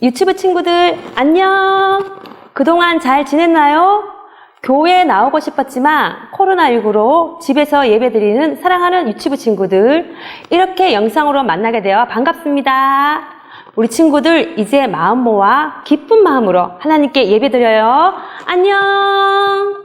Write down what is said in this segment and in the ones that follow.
유튜브 친구들, 안녕! 그동안 잘 지냈나요? 교회에 나오고 싶었지만 코로나19로 집에서 예배드리는 사랑하는 유튜브 친구들, 이렇게 영상으로 만나게 되어 반갑습니다. 우리 친구들, 이제 마음 모아 기쁜 마음으로 하나님께 예배드려요. 안녕!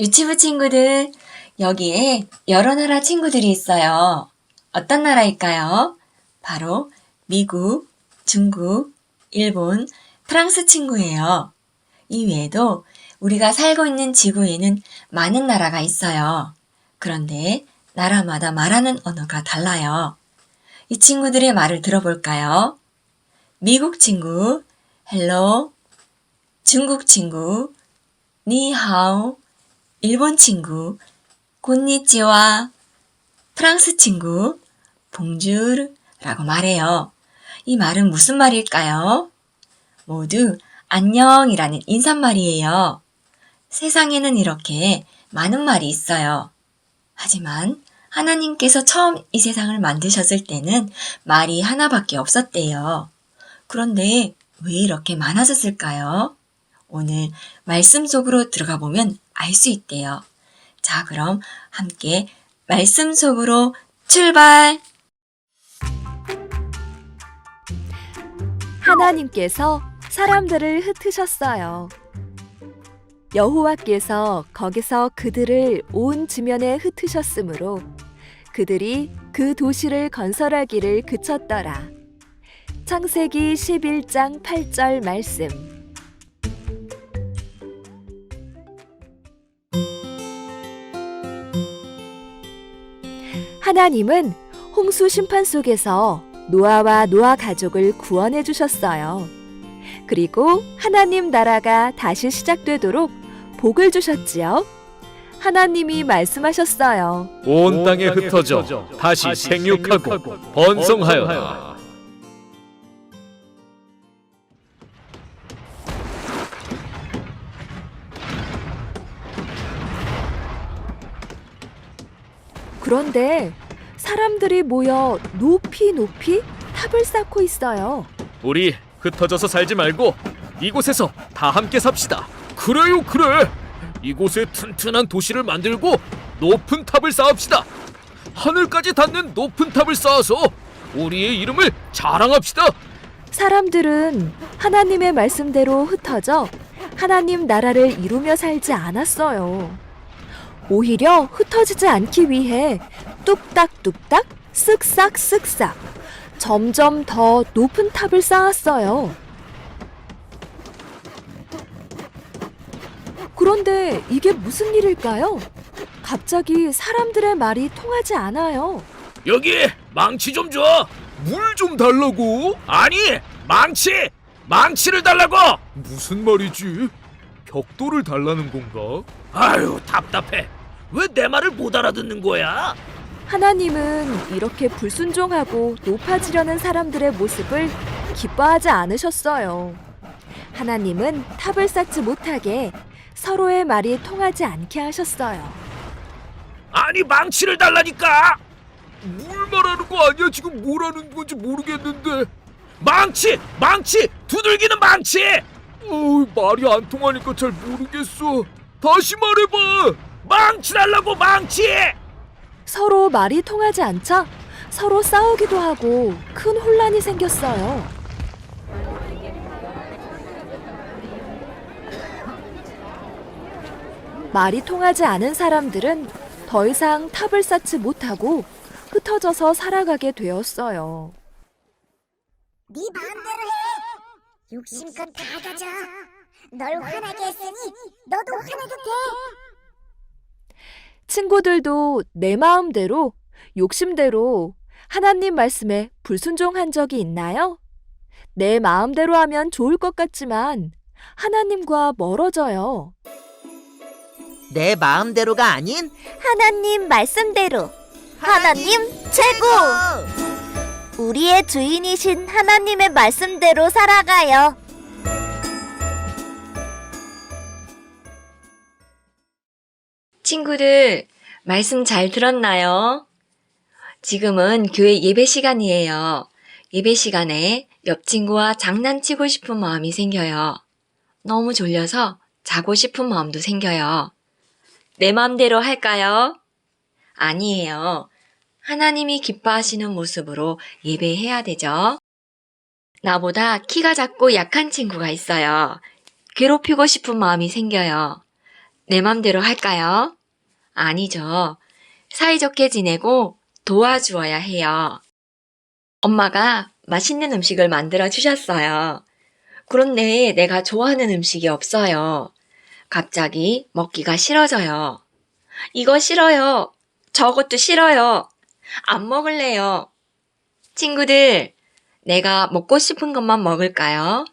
유치부 친구들, 여기에 여러 나라 친구들이 있어요. 어떤 나라일까요? 바로 미국, 중국, 일본, 프랑스 친구예요. 이 외에도 우리가 살고 있는 지구에는 많은 나라가 있어요. 그런데 나라마다 말하는 언어가 달라요. 이 친구들의 말을 들어볼까요? 미국 친구, 헬로, 중국 친구, 니하오, 일본 친구, 곤니찌와, 프랑스 친구, 봉주르라고 말해요. 이 말은 무슨 말일까요? 모두 안녕이라는 인사말이에요. 세상에는 이렇게 많은 말이 있어요. 하지만 하나님께서 처음 이 세상을 만드셨을 때는 말이 하나밖에 없었대요. 그런데 왜 이렇게 많아졌을까요? 오늘 말씀 속으로 들어가 보면 알 수 있대요. 자, 그럼 함께 말씀 속으로 출발! 하나님께서 사람들을 흩으셨어요. 여호와께서 거기서 그들을 온 지면에 흩으셨으므로 그들이 그 도시를 건설하기를 그쳤더라. 창세기 11장 8절 말씀. 하나님은 홍수 심판 속에서 노아와 노아 가족을 구원해 주셨어요. 그리고 하나님 나라가 다시 시작되도록 복을 주셨지요. 하나님이 말씀하셨어요. 온 땅에 흩어져 다시 생육하고 번성하여라. 그런데 사람들이 모여 높이 높이 탑을 쌓고 있어요. 우리 흩어져서 살지 말고 이곳에서 다 함께 삽시다. 그래요, 그래. 이곳에 튼튼한 도시를 만들고 높은 탑을 쌓읍시다. 하늘까지 닿는 높은 탑을 쌓아서 우리의 이름을 자랑합시다. 사람들은 하나님의 말씀대로 흩어져 하나님 나라를 이루며 살지 않았어요. 오히려 흩어지지 않기 위해 뚝딱뚝딱 쓱싹 쓱싹 점점 더 높은 탑을 쌓았어요. 그런데 이게 무슨 일일까요? 갑자기 사람들의 말이 통하지 않아요. 여기 망치 좀 줘. 물 좀 달라고? 아니, 망치! 망치를 달라고! 무슨 말이지? 벽돌을 달라는 건가? 아유, 답답해. 왜 내 말을 못 알아듣는 거야? 하나님은 이렇게 불순종하고 높아지려는 사람들의 모습을 기뻐하지 않으셨어요. 하나님은 탑을 쌓지 못하게 서로의 말이 통하지 않게 하셨어요. 아니, 망치를 달라니까! 뭘 말하는 거 아니야? 지금 뭐라는 건지 모르겠는데. 망치! 망치! 두들기는 망치! 어, 말이 안 통하니까 잘 모르겠어. 다시 말해봐! 망치 달라고, 망치! 서로 말이 통하지 않자 서로 싸우기도 하고 큰 혼란이 생겼어요. 말이 통하지 않은 사람들은 더 이상 탑을 쌓지 못하고 흩어져서 살아가게 되었어요. 네 마음대로 해. 욕심껏 다 가져. 널 화나게 했으니 너도 화내도 돼. 친구들도 내 마음대로, 욕심대로 하나님 말씀에 불순종한 적이 있나요? 내 마음대로 하면 좋을 것 같지만 하나님과 멀어져요. 내 마음대로가 아닌 하나님 말씀대로. 하나님 최고. 우리의 주인이신 하나님의 말씀대로 살아가요. 친구들, 말씀 잘 들었나요? 지금은 교회 예배 시간이에요. 예배 시간에 옆 친구와 장난치고 싶은 마음이 생겨요. 너무 졸려서 자고 싶은 마음도 생겨요. 내 마음대로 할까요? 아니에요. 하나님이 기뻐하시는 모습으로 예배해야 되죠. 나보다 키가 작고 약한 친구가 있어요. 괴롭히고 싶은 마음이 생겨요. 내 맘대로 할까요? 아니죠. 사이좋게 지내고 도와주어야 해요. 엄마가 맛있는 음식을 만들어 주셨어요. 그런데 내가 좋아하는 음식이 없어요. 갑자기 먹기가 싫어져요. 이거 싫어요. 저것도 싫어요. 안 먹을래요. 친구들, 내가 먹고 싶은 것만 먹을까요?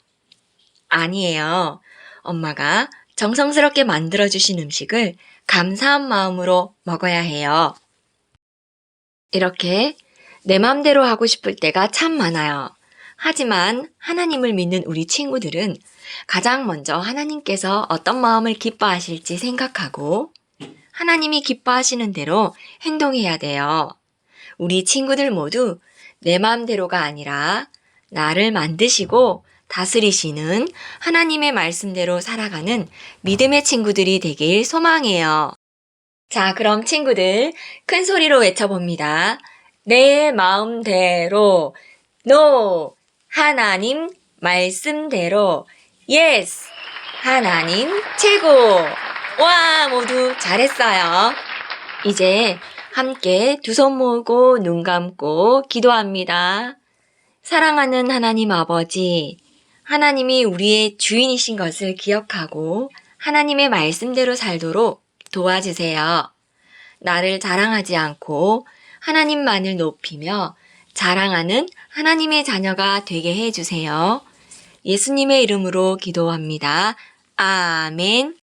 아니에요. 엄마가 정성스럽게 만들어주신 음식을 감사한 마음으로 먹어야 해요. 이렇게 내 맘대로 하고 싶을 때가 참 많아요. 하지만 하나님을 믿는 우리 친구들은 가장 먼저 하나님께서 어떤 마음을 기뻐하실지 생각하고 하나님이 기뻐하시는 대로 행동해야 돼요. 우리 친구들 모두 내 마음대로가 아니라 나를 만드시고 다스리시는 하나님의 말씀대로 살아가는 믿음의 친구들이 되길 소망해요. 자, 그럼 친구들 큰 소리로 외쳐봅니다. 내 마음대로, no, 하나님 말씀대로, yes, 하나님 최고. 와, 모두 잘했어요. 이제 함께 두 손 모으고 눈 감고 기도합니다. 사랑하는 하나님 아버지, 하나님이 우리의 주인이신 것을 기억하고 하나님의 말씀대로 살도록 도와주세요. 나를 자랑하지 않고 하나님만을 높이며 자랑하는 하나님의 자녀가 되게 해주세요. 예수님의 이름으로 기도합니다. 아멘.